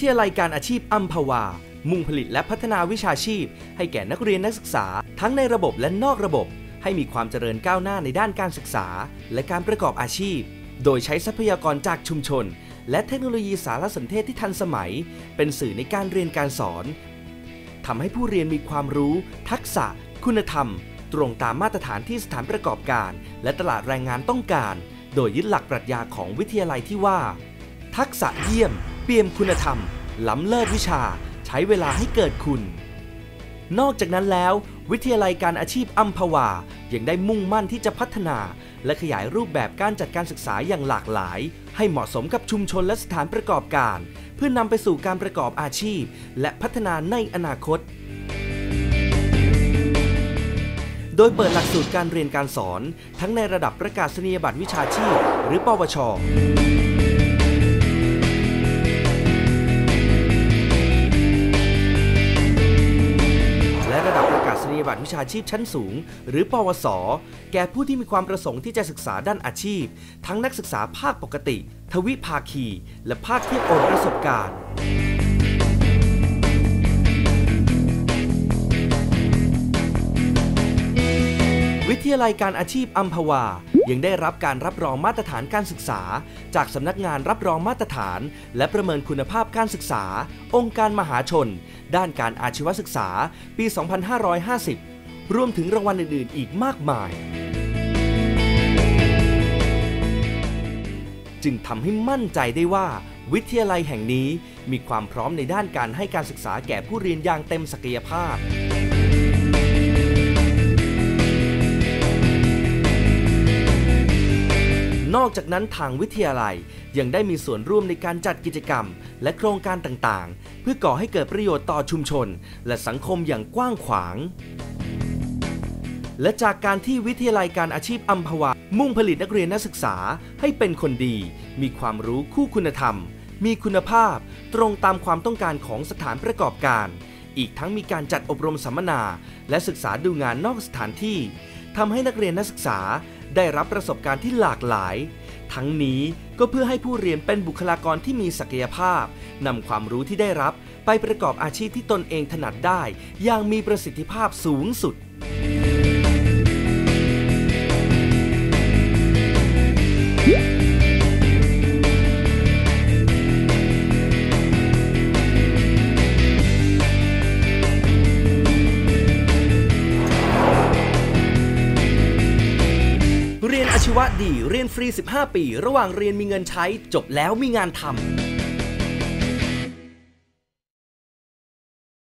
ทยาลัยการอาชีพอัมพวา มุ่งผลิตและพัฒนาวิชาชีพ ให้แก่นักเรียนนักศึกษา ทั้งในระบบและนอกระบบ ให้มีความเจริญก้าวหน้าในด้านการศึกษา และการประกอบอาชีพ โดยใช้ทรัพยากรจากชุมชน และเทคโนโลยีสารสนเทศที่ทันสมัย เป็นสื่อในการเรียนการสอนทำให้ผู้เรียนมีความรู้ ทักษะ คุณธรรม ตรงตามมาตรฐานที่สถานประกอบการ และตลาดแรงงานต้องการ โดยยึดหลักปรัชญาของวิทยาลัยที่ว่า ทักษะเยี่ยม ปี่ยมคุณธรรม ล้ำเลิศวิชา ใช้เวลาให้เกิดคุณ นอกจากนั้นแล้ว วิทยาลัยการอาชีพอัมพวา ยังได้มุ่งมั่นที่จะพัฒนา และขยายรูปแบบการจัดการศึกษาอย่างหลากหลาย ให้เหมาะสมกับชุมชนและสถานประกอบการ เพื่อนนำไปสู่การประกอบอาชีพ และพัฒนาในอนาคตโดยเปิดหลักสูตรการเรียนการสอน ทั้งในระดับประกาศนียบัตรวิชาชีพ หรือปวช ยบัตรวิชาชีพชั้นสูง หรือปวส แก่ผู้ที่มีความประสงค์ที่จะศึกษาด้านอาชีพ ทั้งนักศึกษาภาคปกติ ทวิภาคี และภาคทียบโอนประสบการณ์วิทยาลัยการอาชีพอัมพวา ยังได้รับการรับรองมาตรฐานการศึกษา จากสำนักงานรับรองมาตรฐาน และประเมินคุณภาพการศึกษา องค์การมหาชน ด้านการอาชีวศึกษาปี 2550 รวมถึงรางวัลอื่นๆ อีกมากมาย จึงทำให้มั่นใจได้ว่า วิทยาลัยแห่งนี้มีความพร้อมในด้านการให้การศึกษาแก่ผู้เรียนอย่างเต็มศักยภาพนอกจากนั้นทางวิทยาลัยยังได้มีส่วนร่วมในการจัดกิจกรรม และโครงการต่างๆ เพื่อก่อให้เกิดประโยชน์ต่อชุมชน และสังคมอย่างกว้างขวาง และจากการที่วิทยาลัยการอาชีพอัมพวา มุ่งผลิตนักเรียนนักศึกษาให้เป็นคนดี มีความรู้คู่คุณธรรม มีคุณภาพ ตรงตามความต้องการของสถานประกอบการ อีกทั้งมีการจัดอบรมสัมมนา และศึกษาดูงานนอกสถานที่ทำให้นักเรียนนักศึกษา ได้รับประสบการณ์ที่หลากหลาย ทั้งนี้ก็เพื่อให้ผู้เรียนเป็นบุคลากรที่มีศักยภาพนำความรู้ที่ได้รับไปประกอบอาชีพที่ตนเองถนัดได้ อย่างมีประสิทธิภาพสูงสุด ชีวะดีเรียนฟรี 15 ปี ระหว่างเรียนมีเงินใช้ จบแล้วมีงานทำ